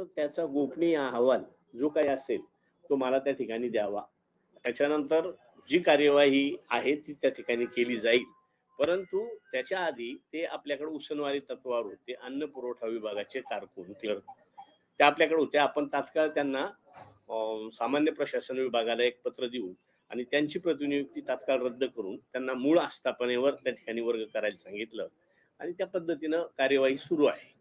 तर त्याचा गोपनीय अहवाल जो काही असेल तो मला त्या ठिकाणी द्यावा. त्याच्यानंतर जी कार्यवाही आहे ती त्या ठिकाणी केली जाईल. परंतु त्याच्या आधी ते आपल्याकडे उसनवारी तत्वावर होते अन्न पुरवठा विभागाचे कारकून क्लर्क ते आपल्याकडे होते. आपण तात्काळ त्यांना सामान्य प्रशासन विभागाला एक पत्र देऊ आणि त्यांची प्रतिनियुक्ती तात्काळ रद्द करून त्यांना मूळ आस्थापनेवर त्या ठिकाणी वर्ग करायला सांगितलं. आणि त्या पद्धतीनं कार्यवाही सुरू आहे.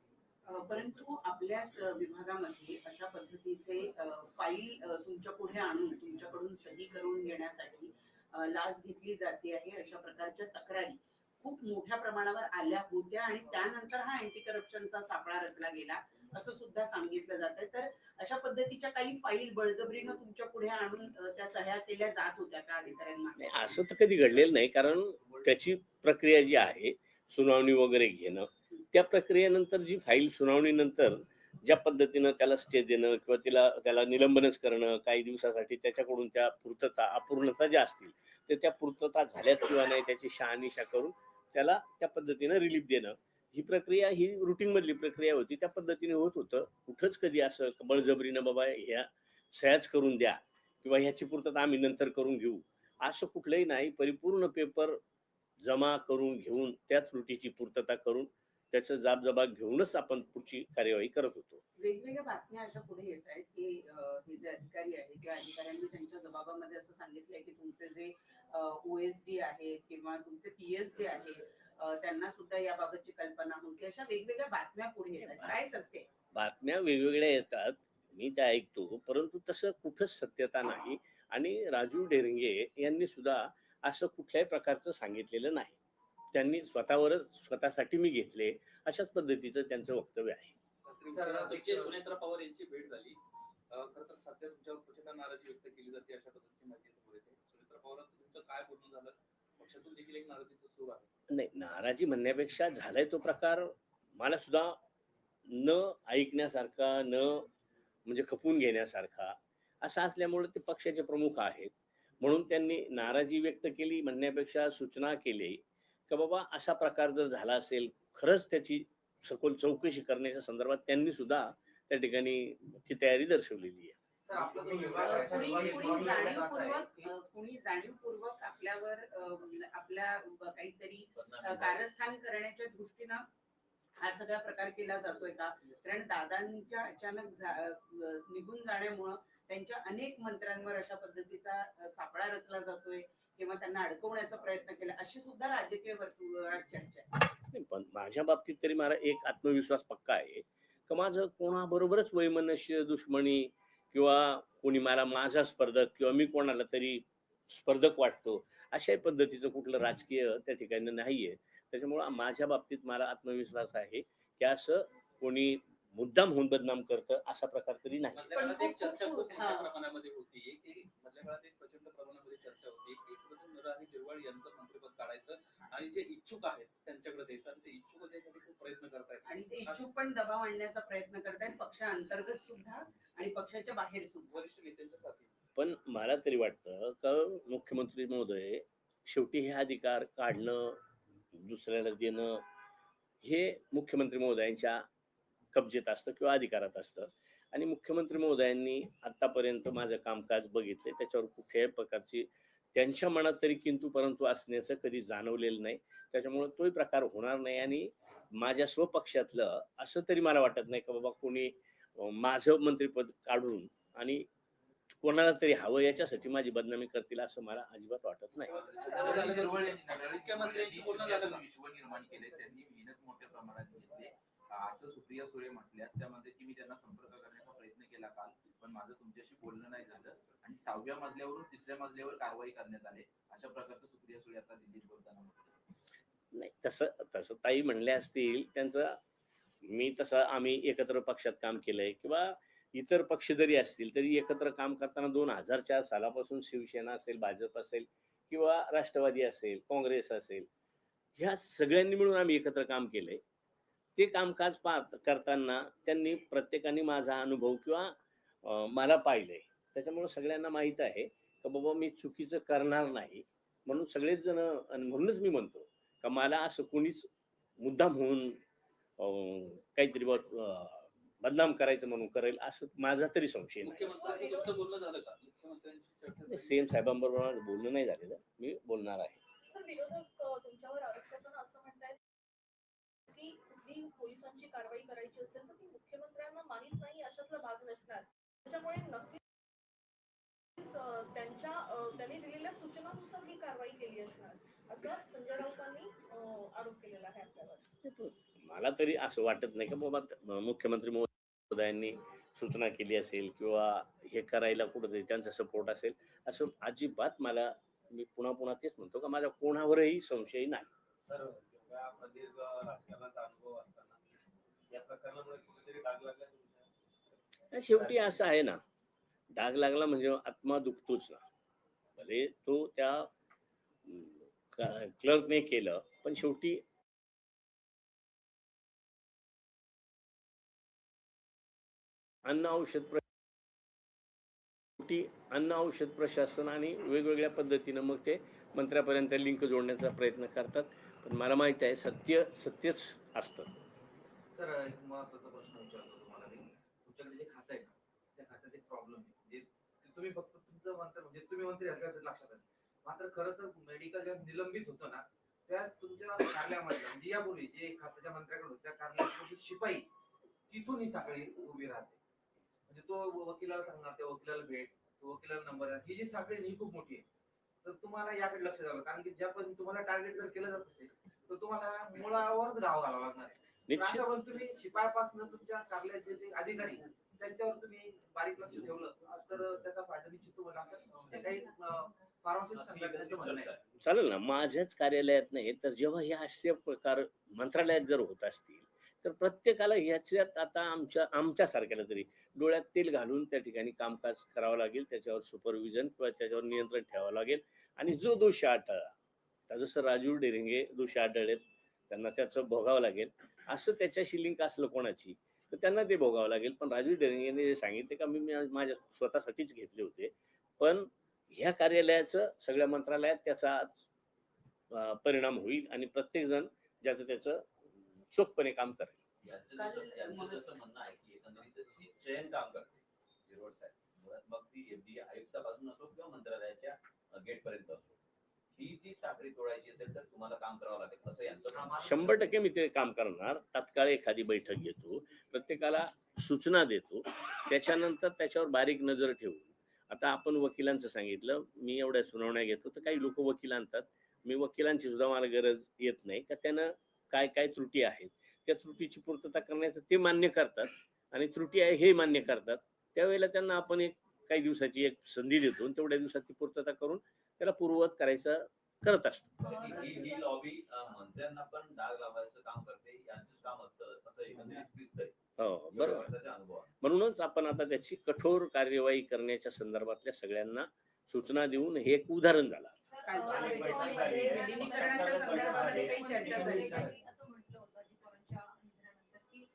परंतु आपल्याच विभागामध्ये अशा पद्धतीचे फाईल तुमच्यापुढे आणून तुमच्याकडून सही करून घेण्यासाठी लाच घेतली जाते आहे अशा प्रकारच्या तक्रारी खूप मोठ्या प्रमाणावर आल्या होत्या आणि त्यानंतर हा अँटी करप्शनचा सापळा रचला गेला असं सुद्धा सांगितलं जात आहे तर अशा पद्धतीच्या काही फाईल बळजबरीनं तुमच्यापुढे आणून त्या सह्या केल्या जात होत्या त्या अधिकाऱ्यांना असं तर कधी घडलेलं नाही कारण त्याची प्रक्रिया जी आहे सुनावणी वगैरे घेणं त्या प्रक्रियेनंतर जी फाईल सुनावणीनंतर ज्या पद्धतीनं त्याला स्टे देणं किंवा तिला त्याला निलंबनच करणं काही दिवसासाठी त्याच्याकडून त्या पूर्तता अपूर्णता ज्या असतील तर त्या पूर्तता झाल्यात किंवा नाही त्याची शहानिशा करून त्याला त्या पद्धतीनं रिलीफ देणं. ही प्रक्रिया ही रुटीन मधली प्रक्रिया होती. त्या पद्धतीने होत होतं. कुठंच कधी असं बळजबरीनं बाबा ह्या सह्याच करून द्या किंवा ह्याची पूर्तता आम्ही नंतर करून घेऊ. असं कुठलंही नाही. परिपूर्ण पेपर जमा करून घेऊन त्या त्रुटीची पूर्तता करून त्याचं जाबजबाब घेऊनच आपण पुढची कार्यवाही करत होतो. वेगवेगळ्या बातम्या अशा पुढे येत आहेत की हे जे अधिकारी आहेत त्या अधिकाऱ्यांनी त्यांच्या जबाबामध्ये असं सांगितलंय की तुमचे जे ओएसडी आहेत किंवा तुमचे पीएस जे आहेत त्यांना सुद्धा याबाबतची कल्पना होती अशा वेगवेगळ्या बातम्या पुढे येत आहेत. काय सत्य? बातम्या वेगवेगळ्या येतात मी त्या ऐकतो परंतु तसं कुठंच सत्यता नाही. आणि राजू डेरंगे यांनी सुद्धा असं कुठल्याही प्रकारचं सांगितलेलं नाही. त्यांनी स्वतःवरच स्वतःसाठी मी घेतले. अशाच पद्धतीचं त्यांचं वक्तव्य आहे. सुनेत्रा पवार यांची भेट झाली. अं, खरं तर सध्या तुमच्यावर प्रचंड नाराजी व्यक्त केली जाते अशा पद्धतीची माहिती समोर येते. सुनेत्रा पवारांचं तुमचं काय बोलणं झालं? पक्षातून देखील एक नाराजीचं सूर आहे नाही नाराजी म्हणण्यापेक्षा झालाय तो प्रकार मला सुद्धा न ऐकण्यासारखा न म्हणजे खपून घेण्यासारखा असा असल्यामुळे ते पक्षाचे प्रमुख आहेत. म्हणून त्यांनी नाराजी व्यक्त केली म्हणण्यापेक्षा सूचना केली. का बाबा असा प्रकार जर झाला असेल खरंच त्याची सखोल चौकशी करण्याच्या संदर्भात त्यांनी सुद्धा त्या ठिकाणी ती तयारी दर्शवलेली आहे. कुणी जाणीवपूर्वक आपल्यावर आपल्या काहीतरी कारस्थान करण्याच्या दृष्टीनं हा सगळा प्रकार केला जातोय का? कारण दादांच्या अचानक निघून जाण्यामुळं त्यांच्या अनेक मंत्र्यांवर अशा पद्धतीचा सापळा रचला जातोय. किंवा त्यांना अडकवण्याचा प्रयत्न केला अशी सुद्धा राजकीय वर्तुळात चर्चा आहे. पण माझ्या बाबतीत तरी मला एक आत्मविश्वास पक्का आहे का माझं कोणाबरोबरच वैमनस्य दुश्मनी किंवा कोणी मला माझा स्पर्धक किंवा मी कोणाला तरी स्पर्धक वाटतो अशाही पद्धतीचं कुठलं राजकीय त्या ठिकाणी नाहीये त्याच्यामुळं माझ्या बाबतीत मला आत्मविश्वास आहे की असं कोणी मुद्दाम होऊन बदनाम करतं असा प्रकार तरी नाही. मधल्या काळात एक चर्चा खूप मोठ्या. प्रमाणामध्ये होती की मधल्या काळात एक प्रचंड प्रमाणामध्ये चर्चा होती की कुठेतरी नरहरी जिरवाळ यांचं मंत्रिपद काढायचं आणि जे इच्छुक आहेत त्यांच्याकडे द्यायचं आणि ते इच्छुक खूप प्रयत्न करतायत. आणि ते इच्छुक पण दबाव आणण्याचा प्रयत्न करतायत पक्षांतर्गत सुद्धा आणि पक्षाच्या बाहेर सुद्धा. वरिष्ठ नेत्यांच्या साथी. पण मला तरी वाटतं का मुख्यमंत्री महोदय शेवटी हे अधिकार काढणं दुसऱ्याला देणं हे मुख्यमंत्री महोदयांच्या कब्जेत असतं किंवा अधिकारात असतं. आणि मुख्यमंत्री महोदयांनी आतापर्यंत माझं कामकाज बघितले त्याच्यावर कुठल्याही प्रकारची त्यांच्या मनात तरी किंतु परंतु असण्याचं कधी जाणवलेलं नाही. त्याच्यामुळे तोही प्रकार होणार नाही. आणि माझ्या स्वपक्षातलं असं तरी मला वाटत नाही का बाबा कोणी माझं मंत्रिपद काढून आणि कोणाला तरी हवं याच्यासाठी माझी बदनामी करतील असं मला अजिबात वाटत नाही. विश्व निर्माण केले त्यांनी मेहनत मोठ्या प्रमाणात घेतली. असं सुप्रिया सुळे म्हटल्या त्यामध्ये की मी त्यांना संपर्क करण्याचा प्रयत्न केला काल पण माझं तुमच्याशी बोलणं नाही झालं. आणि सहाव्या मजल्यावरून तिसऱ्या मजल्यावर कारवाई करण्यात आली. अशा प्रकारचं सुप्रिया सुळे आता दिल्लीत बोलताना म्हटलं. नाही तसं तसं ताई म्हणले असतील त्यांचं मी तसं आम्ही एकत्र पक्षात काम केलंय किंवा इतर पक्ष जरी असतील तरी एकत्र काम करताना दोन हजार चार सालापासून शिवसेना असेल भाजप असेल किंवा राष्ट्रवादी असेल काँग्रेस असेल ह्या सगळ्यांनी मिळून आम्ही एकत्र काम केलंय. ते कामकाज पाहत करताना त्यांनी प्रत्येकाने माझा अनुभव किंवा मला पाहिलंय. त्याच्यामुळे सगळ्यांना माहीत आहे का बाबा मी चुकीचं करणार नाही म्हणून सगळेच जण आणि म्हणूनच मी म्हणतो का मला असं कोणीच मुद्दाम होऊन काहीतरी बदनाम करायचं म्हणून करेल असं माझा तरी संशय नाही? सीएम साहेबांबरोबर बोलणं नाही झालेलं. मी बोलणार आहे सर विरोधक अ, तुमच्यावर आरोप करताना असं म्हणतायत की कुठली पोलिसांची कारवाई करायची असेल तर ती मुख्यमंत्र्यांना माहीत नाही अशातला भाग नसणार. त्याच्यामुळे नक्कीच अ, त्यांच्या अ, त्यांनी दिलेल्या सूचनानुसार ही कारवाई केली असणार असं संजय राऊतांनी अ, आरोप केलेला आहे आपल्यावर. मला तरी असं वाटत नाही का बाबा मुख्यमंत्री महोदयांनी सूचना केली असेल किंवा हे करायला कुठंतरी त्यांचा सपोर्ट असेल असं अजिबात मला मी पुन्हा पुन्हा तेच म्हणतो का माझ्या कोणावरही संशय नाही. सर प्रदीर्घ राजकारणाचा अनुभव असताना. या प्रकरणामुळे कुठेतरी डाग लागला तुमच्या? शेवटी असं आहे ना डाग लागला म्हणजे आत्मा दुखतोच ना. भले तो त्या क्लर्कने केलं पण शेवटी अन्न औषध प्र- शेवटी अन्न औषध प्रशासन आणि वेगवेगळ्या पद्धतीनं मग ते मंत्र्यापर्यंत लिंक जोडण्याचा प्रयत्न करतात. पण मला माहीत आहे सत्य सत्यच असतं. सर एक महत्त्वाचा प्रश्न विचारतो तुम्हाला मी. तुमच्याकडे जे खातं आहे ना त्या खात्यात एक प्रॉब्लेम आहे. जे ते तुम्ही फक्त तुमचं म्हणता म्हणजे तुम्ही मंत्री असल्याचं लक्षात आलं. मात्र खरं तर मेडिकल जेव्हा निलंबित होतं ना त्या तुमच्या कार्यामध्ये म्हणजे यापूर्वी जे खात्याच्या मंत्र्याकडे होते त्या कार्यालयाची शिपाई तिथून ही साखळी उभी राहते. म्हणजे तो वकिलाला सांगणार त्या वकिलाला भेट तो वकिलाला नंबर ही जी साखळी ही खूप मोठी आहे. तर तुम्हाला याकडे लक्ष द्यावं कारण की ज्या पण तुम्हाला टार्गेट जर केलं जात असेल तर तुम्हाला मुळावरच गाव घालावं लागणार आहे. निश्चित. तुम्ही शिपायापासून तुमच्या कार्यालयाचे जे अधिकारी त्यांच्यावर तुम्ही बारीक लक्ष ठेवलं तर त्याचा फायदा निश्चित तुम्हाला असं हे काही चालेल ना माझ्याच कार्यालयात नाही तर जेव्हा हे असे प्रकार मंत्रालयात जर होत असतील तर प्रत्येकाला ह्याच्यात आता आमच्या आमच्या सारख्याला तरी डोळ्यात तेल घालून त्या ठिकाणी कामकाज करावं लागेल त्याच्यावर सुपरविजन किंवा त्याच्यावर नियंत्रण ठेवावं लागेल. आणि जो दोषी आढळला त्या जसं राजू डेरिंगे दोषी आढळलेत त्यांना त्याचं भोगावं लागेल. असं त्याच्याशी लिंक असलं कोणाची तर त्यांना ते भोगावं लागेल. पण राजू डेरिंगेने जे सांगितले का मी माझ्या स्वतःसाठीच घेतले होते. पण ह्या कार्यालयाचं सगळ्या मंत्रालयात त्याचा परिणाम होईल आणि प्रत्येकजण ज्याचं त्याचं चोखपणे काम करेल. म्हणणं आहे की चयन काम करते मग ती आयुक्तापासून असो किंवा मंत्रालयाच्या गेट पर्यंत असो. ही जी साखळी तोडायची असेल तर तुम्हाला काम करावं लागेल असं यांचं शंभर टक्के मी ते काम करणार. तात्काळ एखादी बैठक घेतो प्रत्येकाला सूचना देतो. त्याच्यानंतर त्याच्यावर बारीक नजर ठेवून. आता आपण वकिलांचं सांगितलं मी एवढ्या सुनावण्या घेतो तर काही लोक वकील आणतात. मी वकिलांची सुद्धा मला गरज येत नाही का त्यानं काय काय त्रुटी आहेत? त्या त्रुटीची पूर्तता करण्याचं ते मान्य करतात आणि त्रुटी आहे हे मान्य करतात. त्यावेळेला त्यांना आपण एक काही दिवसाची एक संधी देतो आणि तेवढ्या दिवसात ती पूर्तता करून त्याला पूर्ववत करायचं करत असतो. ही- ही ही लॉबी मंत्र्यांना पण डाग लावायचं काम करते काम असतं दिसतंय. हो एवढ्या बरोबर. म्हणूनच आपण आता त्याची कठोर कार्यवाही करण्याच्या संदर्भातल्या सगळ्यांना सूचना देऊन हे एक उदाहरण झालं. की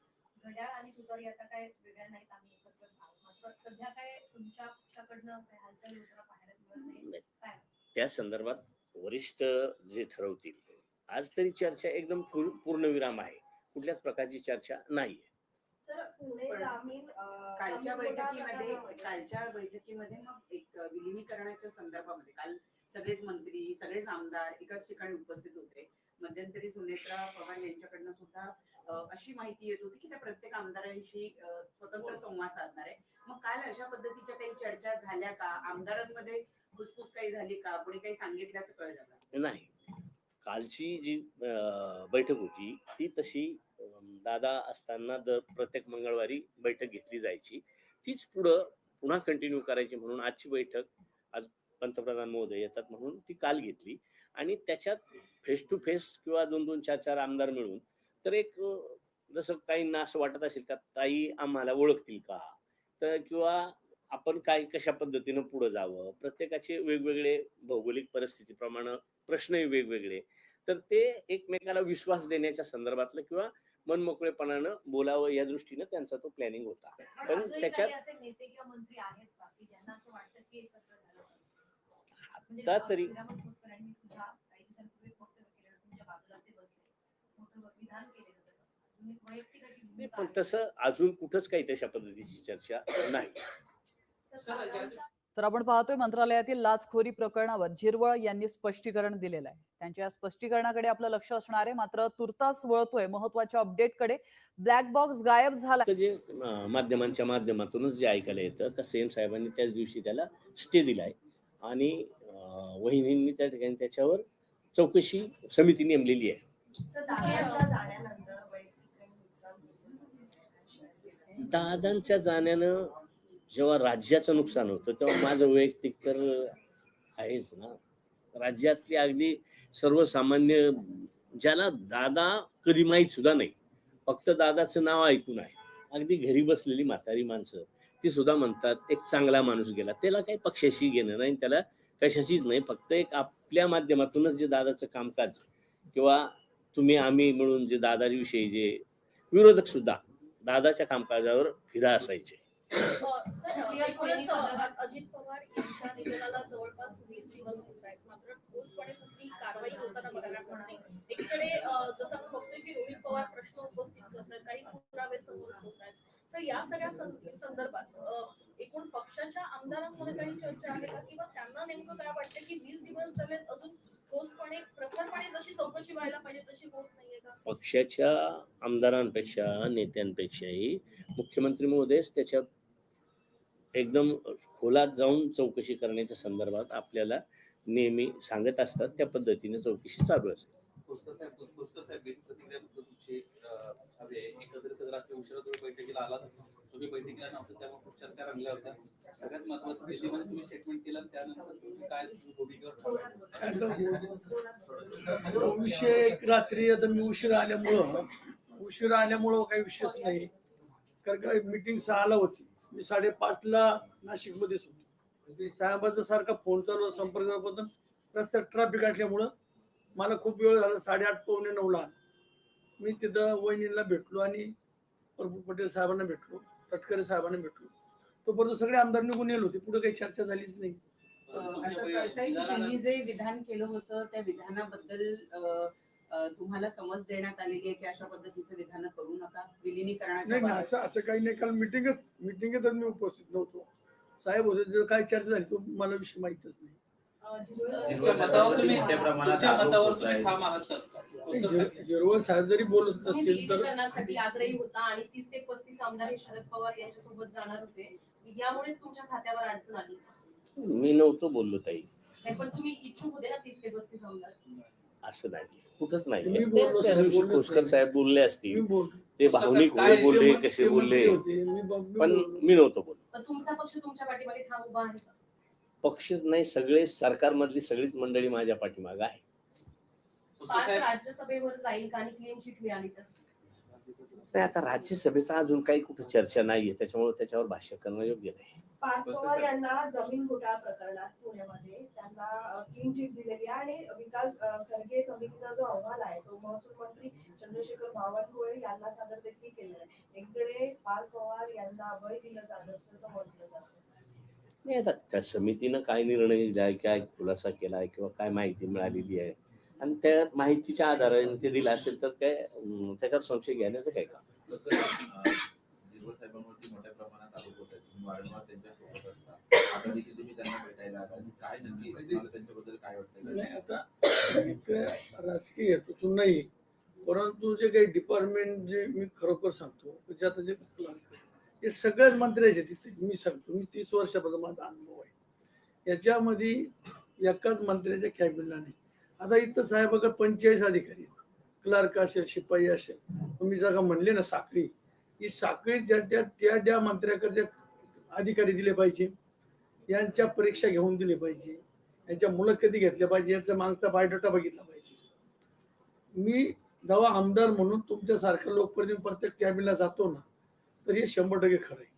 घड्याळ आणि तुतारी आता काय वेगळ्या नाहीत आम्ही एकत्र सध्या काय तुमच्या पक्षाकडनं काय हालचाली होताना पाहायला मिळत नाही? काय? त्या संदर्भात वरिष्ठ जे ठरवतील आज तरी चर्चा एकदम पूर- पूर्णविराम आहे. कुठल्याच प्रकारची चर्चा नाही सर पुणे पण जामीन अं, कालच्या बैठकीमध्ये कालच्या बैठकीमध्ये मग एक विलिनीकरणाच्या संदर्भामध्ये काल सगळेच मंत्री सगळेच आमदार एकाच ठिकाणी उपस्थित होते. मध्यंतरी सुनेत्रा पवार यांच्याकडनं सुद्धा अशी माहिती येत होती की त्या प्रत्येक आमदारांशी स्वतंत्र संवाद साधणार आहे. मग काल अशा पद्धतीच्या काही चर्चा झाल्या का? आमदारांमध्ये फुसफुस काही झाली का? कोणी काही सांगितल्याचं कळलं नाही. कालची जी बैठक होती ती तशी दादा असताना दर प्रत्येक मंगळवारी बैठक घेतली जायची. तीच पुढं पुन्हा कंटिन्यू करायची म्हणून आजची बैठक आज पंतप्रधान महोदय येतात म्हणून ती काल घेतली. आणि त्याच्यात फेस टू फेस किंवा दोन दोन चार चार आमदार मिळून तर एक जसं काहींना असं वाटत असेल का ताई आम्हाला ओळखतील का? तर किंवा आपण काय कशा पद्धतीनं पुढे जावं? प्रत्येकाचे वेगवेगळे भौगोलिक परिस्थितीप्रमाणे प्रश्नही वेगवेगळे. तर ते एकमेकाला विश्वास देण्याच्या संदर्भातलं किंवा मनमोकळेपणानं बोलावं या दृष्टीनं त्यांचा तो प्लॅनिंग होता. पण त्याच्यात- आता तरी- नाही, पण. तसं अजून कुठंच काही तशा पद्धतीची चर्चा नाही. तर आपण पाहतोय मंत्रालयातील लाचखोरी प्रकरणावर झिरवळ यांनी स्पष्टीकरण दिलेलं आहे. त्यांच्या या स्पष्टीकरणाकडे आपलं लक्ष असणार आहे. मात्र तुर्तास वळतोय महत्त्वाच्या अपडेटकडे. ब्लॅक बॉक्स गायब झाला. जे माध्यमांच्या माध्यमातूनच जे ऐकायला येतं का सेम साहेबांनी त्याच दिवशी त्याला स्टे दिलाय. आणि वहिनींनी त्या ठिकाणी त्याच्यावर चौकशी समिती नेमलेली आहे? दादांच्या जाण्यानं जेव्हा राज्याचं नुकसान होतं तेव्हा माझं वैयक्तिक तर आहेच ना. राज्यातली अगदी सर्वसामान्य ज्याला दादा कधी माहीत सुद्धा नाही फक्त दादाचं नाव ऐकून आहे. अगदी घरी बसलेली म्हातारी माणसं ती सुद्धा म्हणतात एक चांगला माणूस गेला. त्याला काही पक्षाशी घेणं नाही त्याला कशाशीच नाही फक्त एक आपल्या माध्यमातूनच जे दादाचं कामकाज किंवा तुम्ही आम्ही मिळून जे दादाविषयी जे विरोधक सुद्धा दादाच्या कामकाजावर फिदा असायचे. हो, अजित पवार यांच्या निधनाला जवळपास वीस दिवस होत आहेत. मात्र ठोसपणे कुठली कारवाई होताना बघायला मिळते एकीकडे जसं आपण बघतोय की रोहित पवार प्रश्न उपस्थित करतात काही पुरावे समोर होत आहेत. तर या सगळ्या संदर्भात एकूण पक्षाच्या आमदारांमध्ये काही चर्चा आहे का? किंवा त्यांना नेमकं काय वाटतं की वीस दिवस झाले अजून ठोसपणे प्रखरपणे जशी चौकशी व्हायला पाहिजे तशी होत नाहीये का? पक्षाच्या आमदारांपेक्षा नेत्यांपेक्षाही मुख्यमंत्री महोदयच त्याच्या एकदम खोलात जाऊन चौकशी करण्याच्या संदर्भात आपल्याला नेहमी सांगत असतात. त्या पद्धतीने चौकशी चालू असते. तुम्ही बैठकीला आलात. तुम्ही बैठकीला नव्हतं खूप चर्चा रंगल्या होत्या. सगळ्यात महत्वाचं दिल्लीमध्ये तुम्ही स्टेटमेंट केलं त्यानंतर तुम्ही काय भूमिकेवर विषय एक रात्री आता मी उशिरा आल्यामुळं उशिरा आल्यामुळं काही विषयच नाही. कारण का मीटिंग सहाला होती. मी साडेपाचला नाशिकमध्येच होतो. साहेबाचा सारखा फोन चालू संपर्क रस्त्यात ट्रॅफिक असल्यामुळं मला खूप वेळ झाला साडेआठ पावणे नऊला. आलो. मी तिथं वहिनीला भेटलो आणि प्रभू पटेल साहेबांना भेटलो तटकरे साहेबांना भेटलो. तोपर्यंत सगळे आमदार निघून येलो होते पुढे काही चर्चा झालीच नाही. असं तुमच्या कळतंय की विधानानं- त्यांनी जे विधान केलं होतं त्या विधानाबद्दल तुम्हाला समज देण्यात आलेली आहे की अशा पद्धतीचं विधान करू नका? विलिनीकरणाच्या नाही. असं असं काही नाही काल मिटिंगच मिटिंगच मी उपस्थित नव्हतो. साहेब होते जर काय चर्चा झाली तो मला विषय माहितच नाही. तुमच्या साहेब- मतावर तुम्ही मोठ्या प्रमाणात तुमच्या आरोप मतावर होत तुम्ही आहेत. ठाम आहात का? खोसकर जे- साहेब. जेरवळ साहेब जरी बोलत तुम्ही असतील तर विलीनीकरणासाठी आग्रही होता आणि तीस ते पस्तीस आमदार हे शरद पवार यांच्यासोबत जाणार होते यामुळेच तुमच्या खात्यावर अडचण आली मी नव्हतो बोललो ताई नाही, पण तुम्ही इच्छुक होते ना तीस ते पस्तीस आमदार असं नाही कुठंच नाही मी बोललो साहेब, बोललोच खोसकर नाही. साहेब बोलले मी असतील बोल ते भावनिक साहेब, काय बोलले ते कसे बोलले होते, मी ब- मी पण बोललो. मी नव्हतो बोललो पण तुमचा पक्ष तुमच्या पाठीमागे ठाम उभा आहे का पक्षच नाही सगळे सरकारमधली सगळीच मंडळी माझ्या पाठीमाग आहे. पाच साहेब? राज्यसभेवर जाईल का आणि क्लीन चिट मिळाली तर? नाही आता राज्यसभेचा अजून काही कुठे चर्चा नाहीये त्याच्यामुळे त्याच्यावर भाष्य करणं योग्य नाही. पार्थ पवार यांना जमीन घोटाळा प्रकरणात पुण्यामध्ये त्यांना क्लीन चिट दिलेली आहे आणि विकास खरगे समितीचा जो अहवाल आहे तो महसूल मंत्री चंद्रशेखर बावनकुळे यांना सादर देखील केलेला आहे. एकीकडे पार्थ पवार यांना अभय दिलं जात असल्याचं म्हटलं जातं. नाही आता त्या समितीनं काय निर्णय दिलाय काय खुलासा केलाय किंवा काय माहिती मिळालेली आहे? आणि त्या माहितीच्या आधाराने ते दिलं असेल तर काय त्याच्यावर संशय घेण्याचं काय का मोठ्या प्रमाणात आरोप होत आहेत. तुम्ही वारंवार त्यांच्यासोबत असता. आता देखील तुम्ही त्यांना भेटायला आलात. काय नक्की त्यांच्याबद्दल काय वाटतं नाही आता इथं राजकीय हेतूतून नाही. परंतु जे काही डिपार्टमेंट जे मी खरोखर सांगतो जे आता जे हे सगळेच मंत्र्याचे तिथे मी सांगतो मी तीस वर्षापासून माझा अनुभव आहे. याच्यामध्ये एकाच मंत्र्याच्या कॅबिनला नाही. आता इथं साहेबाकडे पंचेचाळीस अधिकारी क्लार्क असेल शिपाई असेल. तुम्ही जर का म्हणले ना साखळी ही साखळी ज्या त्या त्या त्या मंत्र्याकडे अधिकारी दिले पाहिजे. यांच्या परीक्षा घेऊन दिली पाहिजे. यांच्या मुलं कधी घेतल्या पाहिजे? यांचा मागचा बायोडाटा बघितला पाहिजे. मी जेव्हा आमदार म्हणून तुमच्यासारख्या लोकप्रतिनिधी प्रत्येक कॅबिनला जातो ना तर हे शंभर टक्के खरं आहे.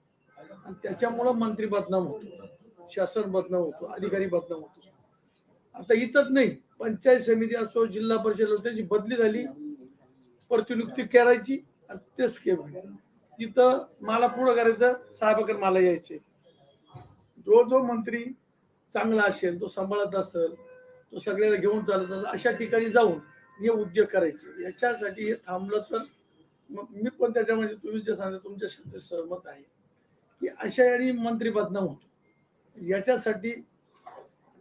आणि त्याच्यामुळं मंत्री बदनाम होतो. शासन बदनाम होतो. अधिकारी बदनाम होतो. आता इथंच नाही पंचायत समिती असो जिल्हा परिषद असो, त्याची बदली झाली. प्रतिनियुक्ती करायची आणि तेच केलं. इथं मला पुढं करायचं साहेबाकडे मला यायचे जो जो मंत्री चांगला असेल तो सांभाळत असेल तो सगळ्याला घेऊन चालत असेल अशा ठिकाणी जाऊन हे उद्योग करायचे. याच्यासाठी हे थांबलं तर मग मी पण त्याच्यामध्ये तुम्ही जे सांगता तुमच्या शब्द सहमत आहे की अशा याने मंत्री बदनाम होतो. याच्यासाठी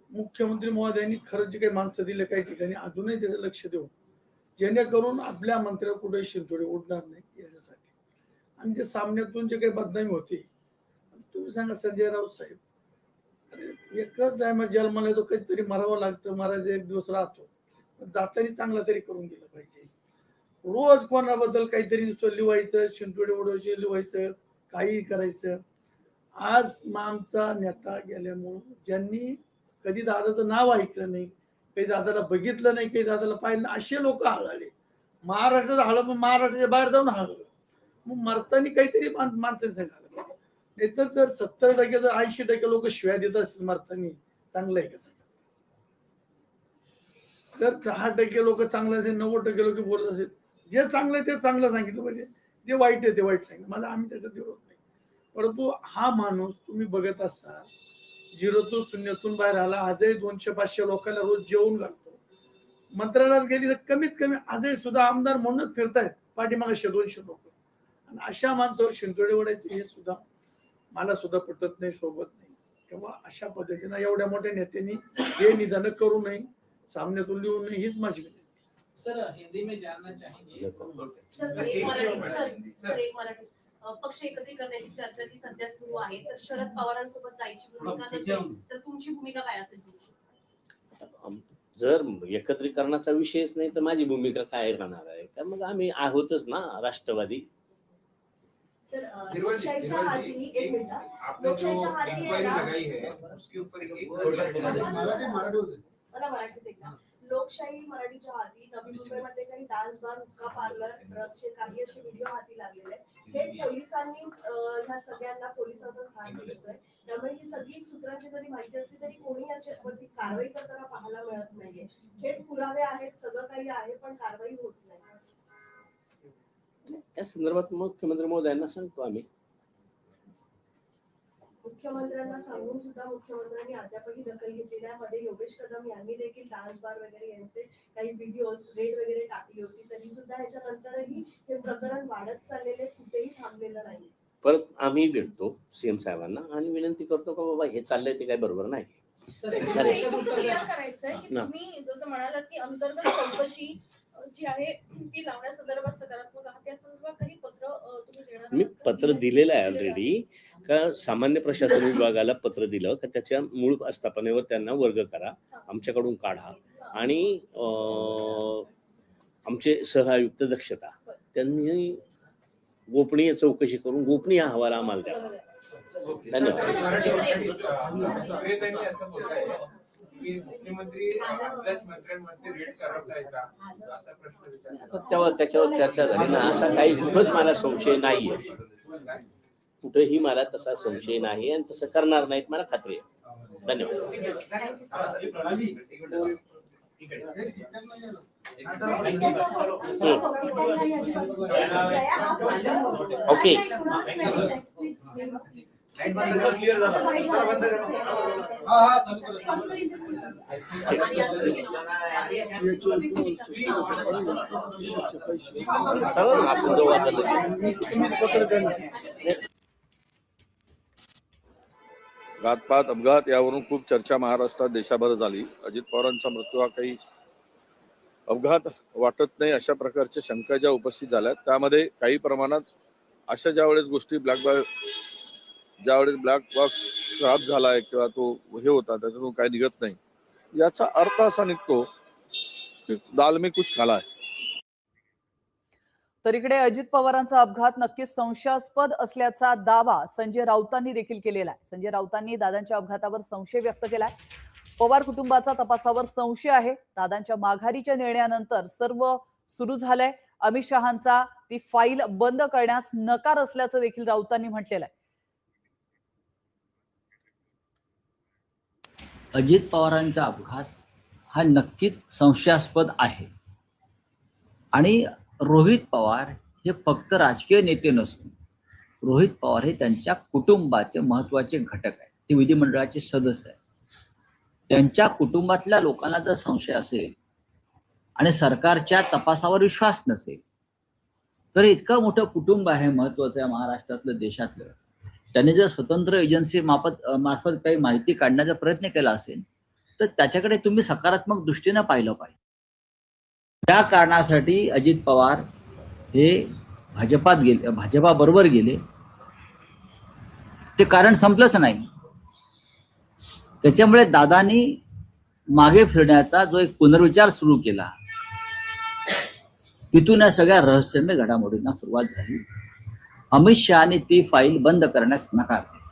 मुख्यमंत्री महोदयांनी खरंच जे काही माणसं दिले काही ठिकाणी अजूनही त्याचं लक्ष देऊ जेणेकरून आपल्या मंत्र्यावर कुठे शिरतोडे उडणार नाही याच्यासाठी. आणि जे सामन्यातून जे काही बदनामी होती तुम्ही सांगा संजय राऊत साहेब. अरे एकच आहे मग जन्माला तो काहीतरी मरावं लागतं महाराज एक दिवस राहतो. जातानी जाताना चांगला तरी करून गेलं पाहिजे. रोज कोणाबद्दल काहीतरी लिवायचं शिंतोडे उडवायचे लिवायचं काही करायचं. आज आमचा नेता गेल्यामुळं ज्यांनी कधी दादाचं नाव ऐकलं नाही काही दादाला बघितलं नाही काही दादाला पाहिलं नाही, असे लोक हळाले महाराष्ट्रात हळं मग महाराष्ट्राच्या बाहेर जाऊन हळलं. मग मरताना काहीतरी मान- माणसाने सांगायला नाहीतर जर सत्तर टक्के जर ऐंशी टक्के लोक शिव्या देत असतील मरताना चांगलं आहे का सांगा? तर दहा टक्के लोक चांगलं असेल नव्वद टक्के लोक बोलत असेल जे चांगलं आहे ते चांगलं सांगितलं पाहिजे. जे वाईट आहे ते वाईट सांगितलं. माझा आम्ही त्याच्यात विरोध नाही. परंतु हा माणूस तुम्ही बघत असता झिरोतून शून्यातून बाहेर आला आजही दोनशे पाचशे लोकांना रोज जेवून घालतो मंत्रालयात गेली तर कमीत कमी आजही सुद्धा आमदार म्हणूनच फिरतायत. पाठीमागे दोनशे लोक. आणि अशा माणसावर शिंतोडे ओढायचे हे सुद्धा मला सुद्धा पटत नाही सोबत नाही. तेव्हा अशा पद्धतीनं एवढ्या मोठ्या नेत्यांनी हे निदान करू नये सामन्यातून लिहू नये हीच माझी विनंती सर हिंदी में जानना चाहेंगे। सर सर एक मराठी सर सर एक मराठी. अ, पक्ष एकत्रित करण्याची चर्चा जी सध्या सुरू आहे तर शरद पवारांसोबत जायची भूमिका नसेल तर तुमची भूमिका काय असेल जर एकत्रीकरणाचा विषयच नाही तर माझी भूमिका काय राहणार आहे? तर मग आम्ही आहोतच ना राष्ट्रवादी? सर है लोकशाही मराठीच्या हाती नवी मुंबईमध्ये काही डान्स बार हुक्का पार्लर असे काही असे व्हिडिओ हाती लागलेले आहेत. हे पोलिसांनीच अं, ह्या सगळ्यांना पोलिसांचा स्थान दिसतोय. त्यामुळे ही सगळी सूत्रांची जरी माहिती असली तरी कोणी याच्यावरती कारवाई करताना पाहायला मिळत नाहीये. थेट पुरावे आहेत सगळं काही आहे पण कारवाई होत नाही. त्या संदर्भात मुख्यमंत्री महोदयांना सांगतो आम्ही. मुख्यमंत्र्यांना सांगून सुद्धा मुख्यमंत्र्यांनी अद्यापही दखल घेतलेली आहे मध्ये योगेश कदम यांनी देखील डान्स बार वगैरे यांचे काही व्हिडिओज रेड वगैरे टाकली होती. तरी सुद्धा ह्याच्यानंतरही हे प्रकरण वाढत चाललेले कुठेही थांबलेलं नाही. परत आम्ही भेटतो सीएम साहेबांना आणि विनंती करतो का बाबा हे चाललंय ते काय बरोबर नाही. तुम्ही जसं म्हणालात की अंतर्गत चौकशी जी आहे ती लावण्यासंदर्भात सकारात्मक आहात. त्या संदर्भात काही पत्र तुम्ही देणार मी? पत्र दिलेलं आहे ऑलरेडी का सामान्य प्रशासन विभागाला पत्र दिलं का त्याच्या मूळ आस्थापनेवर त्यांना वर्ग करा आमच्याकडून काढा आणि आमचे सहआयुक्त दक्षता त्यांनी गोपनीय चौकशी करून गोपनीय अहवाल आम्हाला द्यावा धन्यवाद. त्यावर त्याच्यावर चर्चा झाली ना असा काही कुठंच मला संशय नाहीये. कुठेही मला तसा संशय नाही आणि तसं करणार नाहीत मला खात्री आहे. धन्यवाद. ओके. चला आपण घातपात अपघात यावरून खूप चर्चा महाराष्ट्रात देशाभर झाली. अजित पवारांचा मृत्यू हा काही अपघात वाटत नाही अशा प्रकारच्या शंका ज्या उपस्थित झाल्या त्यामध्ये काही प्रमाणात अशा ज्या वेळेस गोष्टी ब्लॅक बॉ ज्यावेळेस ब्लॅक बॉक्स खराब आहे किंवा तो हे होता त्याच्यातून काही निघत नाही. याचा अर्थ असा निघतो की दाल मी कुछ खाला आहे तर इकडे अजित पवारांचा अपघात नक्कीच संशयास्पद असल्याचा दावा संजय राऊतांनी देखील केलेला आहे. संजय राऊतांनी दादांच्या अपघातावर संशय व्यक्त केलाय. पवार कुटुंबाचा तपासावर संशय आहे. दादांच्या माघारीच्या निर्णयानंतर सर्व सुरू झालंय. अमित शहांचा ती फाईल बंद करण्यास नकार असल्याचं देखील राऊतांनी म्हटलेलं आहे. अजित पवारांचा अपघात हा नक्कीच संशयास्पद आहे. आणि रोहित पवार हे फक्त राजकीय नेते नसून रोहित पवार हे त्यांच्या कुटुंबाचे महत्त्वाचे घटक आहेत. ते विधिमंडळाचे सदस्य आहेत. त्यांच्या कुटुंबातल्या लोकांना जर संशय असेल आणि सरकारच्या तपासावर विश्वास नसेल तर इतकं मोठं कुटुंब आहे महत्वाचं आहे महाराष्ट्रातलं देशातलं. त्याने जर स्वतंत्र एजन्सी मार्फत मार्फत काही माहिती काढण्याचा प्रयत्न केला असेल तर त्याच्याकडे तुम्ही सकारात्मक दृष्टीनं पाहिलं पाहिजे. त्या कारणासाठी अजित पवार हे भाजपात गेले भाजपाबरोबर गेले. ते कारण संपलंच नाही. त्याच्यामुळे दादानी मागे फिरण्याचा जो एक पुनर्विचार सुरू केला तिथून या सगळ्या रहस्यमय घडामोडींना सुरुवात झाली. अमित शहाने ती फाईल बंद करण्यास नकार दिला.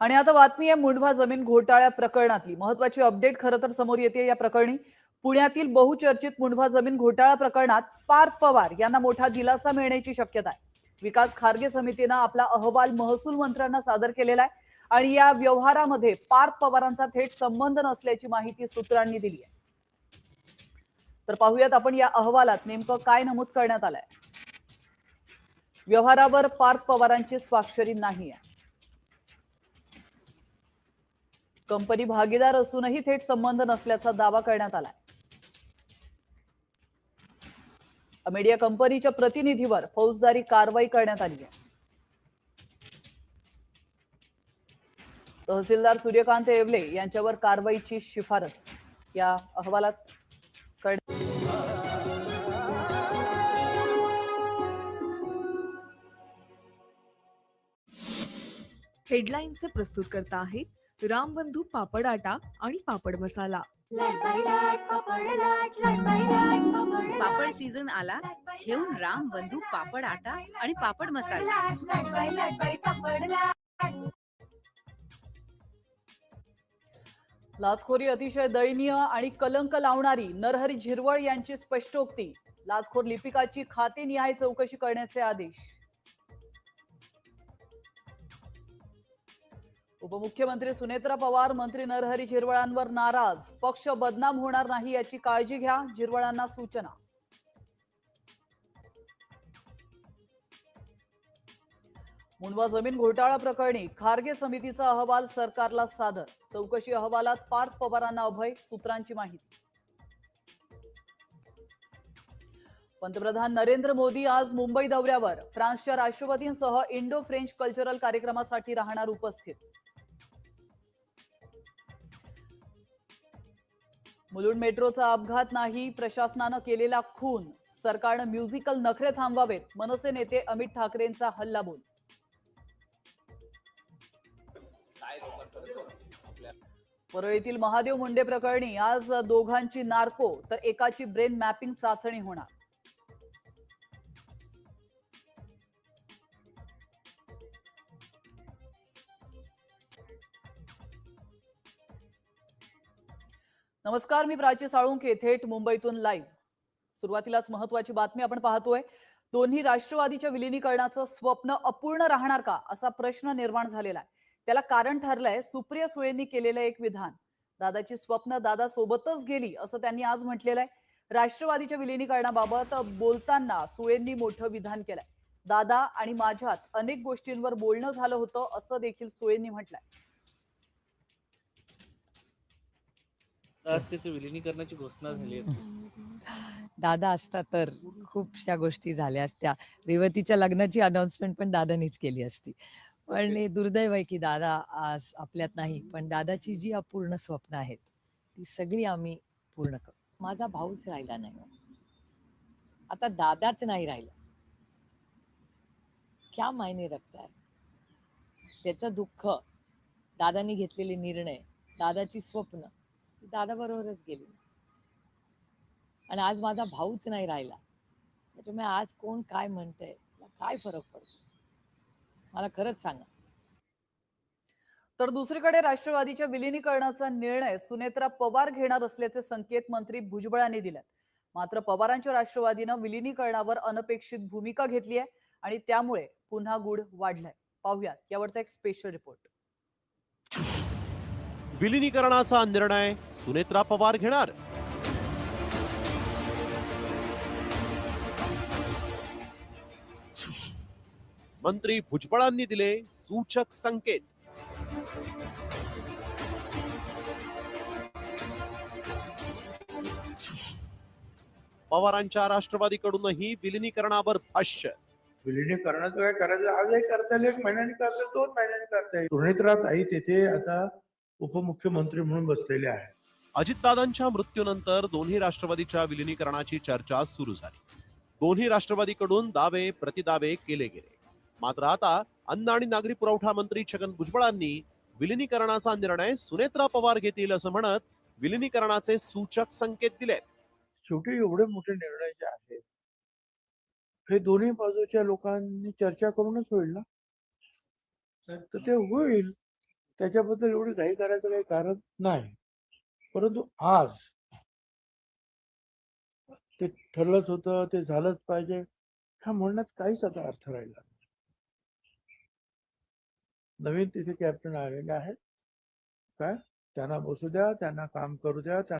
आणि आता बातमी आहे मुंढवा जमीन घोटाळ्या प्रकरणातली. महत्वाची अपडेट खरं तर समोर येते या प्रकरणी. पुण्यातील बहुचर्चित मुंढवा जमीन घोटाळा प्रकरणात पार्थ पवार यांना मोठा दिलासा मिळण्याची शक्यता आहे. विकास खारगे समितीनं आपला अहवाल महसूल मंत्र्यांना सादर केलेला आहे आणि या व्यवहारामध्ये पार्थ पवारांचा थेट संबंध नसल्याची माहिती सूत्रांनी दिली आहे. तर पाहूयात आपण या अहवालात नेमकं काय नमूद करण्यात आलंय. व्यवहारावर पार्थ पवारांची स्वाक्षरी नाही आहे. कंपनी भागीदार असूनही थेट संबंध नसल्याचा दावा करण्यात आलाय. मीडिया कंपनीच्या प्रतिनिधीवर फौजदारी कारवाई करण्यात आली आहे. तहसीलदार सूर्यकांत येवले यांच्यावर कारवाईची शिफारस या अहवालात करण्यात हेडलाईनचे प्रस्तुत करता आहेत रामबंधू पापड आटा आणि पापड मसाला. पापड सीझन आला घेऊन राम बंधू पापड आटा आणि पापड मसाला. लाचखोरी अतिशय दयनीय आणि कलंक लावणारी नरहरी झिरवळ यांची स्पष्टोक्ती. लाचखोर लिपिकाची खातेनिहाय चौकशी करण्याचे आदेश. उपमुख्यमंत्री सुनेत्रा पवार मंत्री नरहरी झिरवळांवर नाराज. पक्ष बदनाम होणार नाही याची काळजी घ्या झिरवळांना सूचना. मुंडवा जमीन घोटाळा प्रकरणी खारगे समितीचा अहवाल सरकारला सादर. चौकशी अहवालात पार्थ पवारांना अभय सूत्रांची माहिती. पंतप्रधान नरेंद्र मोदी आज मुंबई दौऱ्यावर. फ्रान्सच्या राष्ट्रपतींसह इंडो फ्रेंच कल्चरल कार्यक्रमासाठी राहणार उपस्थित. मुलुंड मेट्रोचा अपघात नाही प्रशासनानं केलेला खून. सरकारनं म्युझिकल नखरे थांबवावेत मनसे नेते अमित ठाकरेंचा हल्लाबोल. परळीतील महादेव मुंडे प्रकरणी आज दोघांची नार्को तर एकाची ब्रेन मॅपिंग चाचणी होणार. नमस्कार मी प्राची साळुंके थेट मुंबईतून लाईव्ह सुरुवातीलाच महत्वाची बातमी आपण पाहतोय. दोन्ही राष्ट्रवादीच्या विलिनीकरणाचं स्वप्न अपूर्ण राहणार का असा प्रश्न निर्माण झालेला आहे. त्याला कारण ठरलंय सुप्रिया सुळेंनी केलेलं एक विधान. दादाची स्वप्न दादा सोबतच गेली असं त्यांनी आज म्हटलेलं आहे. राष्ट्रवादीच्या विलिनीकरणाबाबत बोलताना सुळेंनी मोठं विधान केलंय. दादा आणि माझ्यात अनेक गोष्टींवर बोलणं झालं होतं असं देखील सुळेंनी म्हटलंय. असते विलिनीकरणाची घोषणा झाली दादा असता तर खूपशा गोष्टी झाल्या असत्या. रेवतीच्या लग्नाची अनाउन्समेंट पण दादानीच केली असती. पण हे दुर्दैव आहे की दादा आज आपल्यात नाही पण दादाची जी अपूर्ण स्वप्न आहेत ती सगळी आम्ही पूर्ण करू. माझा भाऊच राहिला नाही. आता दादाच नाही राहिला. क्या मायने रखताय? त्याचं दुःख दादानी घेतलेले निर्णय दादाची स्वप्न दादाबरोबरच गेली. आणि आज माझा भाऊच नाही राहिला. त्याच्यामुळे आज कोण काय म्हणतंय काय फरक पडतो? मला खरंच सांगा. तर दुसरीकडे राष्ट्रवादीच्या विलिनीकरणाचा निर्णय सुनेत्रा पवार घेणार असल्याचे संकेत मंत्री भुजबळांनी दिलेत. मात्र पवारांच्या राष्ट्रवादीनं विलिनीकरणावर अनपेक्षित भूमिका घेतली आहे आणि त्यामुळे पुन्हा गुढ वाढलाय. पाहूयात यावरचा एक स्पेशल रिपोर्ट विलिनीकरणाचा निर्णय सुनेत्रा पवार घेणार. मंत्री भुजबळांनी दिले सूचक संकेत. पवारांच्या राष्ट्रवादीकडूनही विलिनीकरणावर भाष्य. विलिनीकरणाचं काय करायचं? आजही करता येईल एक महिन्याने करता दोन महिन्याने करता येईल. सुनेत्रा ताई तिथे आता उपमुख्यमंत्री म्हणून बसलेले आहेत. अजितदादांच्या मृत्यूनंतर दोन्ही राष्ट्रवादीच्या विलिनीकरणाची चर्चा सुरू झाली. दोन्ही राष्ट्रवादीकडून दावे प्रतिदावे केले गेले. मात्र आता अन्न आणि नागरी पुरवठा मंत्री छगन भुजबळांनी विलिनीकरणाचा निर्णय सुनेत्रा पवार घेतील असं म्हणत विलिनीकरणाचे सूचक संकेत दिले शेवटी एवढे मोठे निर्णय जे आहेत हे दोन्ही बाजूच्या लोकांनी चर्चा करूनच होईल ना? तर ते होईल. त्याच्याबद्दल एवढी घाई करायचं काही कारण नाही. परंतु आज ते ठरलंच होतं ते झालंच पाहिजे ह्या म्हणण्यात काहीच आता अर्थ राहिला नाही. नवीन तिथे कॅप्टन आलेले आहेत. काय? त्यांना बसू द्या त्यांना काम करू द्या